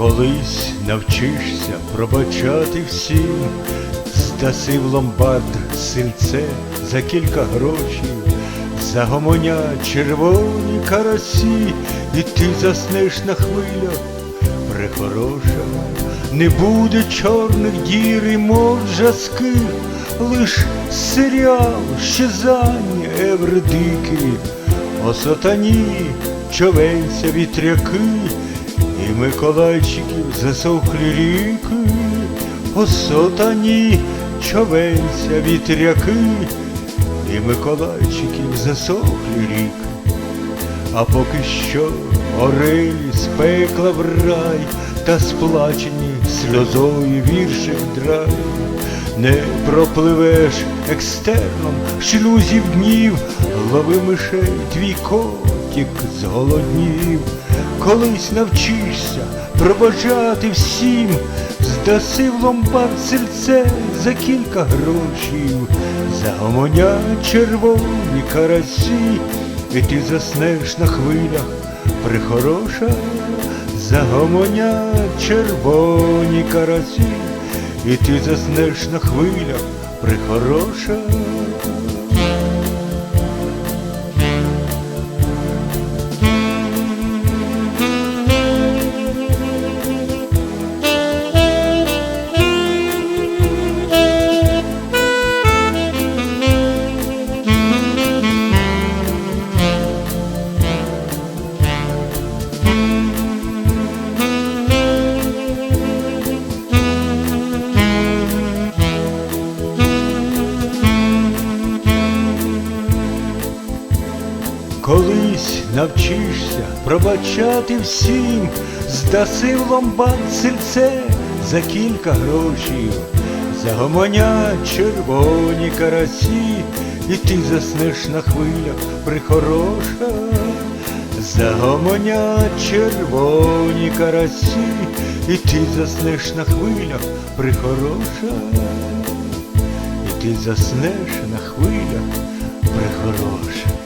Колись навчишся пробачати всім, здаси в ломбард сильце за кілька грошів, загомонять червоні карасі, і ти заснеш на хвилях. Прихороша, не буде чорних дір і мовжаски, лиш серіал щезання евредики, о сатані човенця вітряки, і Миколайчиків засохлі ріки, о сатані човенця вітряки, і Миколайчиків засохлі ріки. А поки що орелі з в рай та сплачені сльозою віршик драй. Не пропливеш екстерном шлюзів днів, лови мишей твій котик зголоднів. Колись навчишся пробажати всім, здаси в ломбард сельце за кілька грошів, загомонять червоні карасі, і ти заснеш на хвилях, прихороша, загомонять червоні карасі, і ти заснеш на хвилях, прихороша. Колись навчишся пробачати всім, здаси в ломбард сельце за кілька грошів, загомонять червоні карасі, і ти заснеш на хвилях, прихороша, загомонять червоні карасі, і ти заснеш на хвилях, прихороша, і ти заснеш на хвилях, прихороша.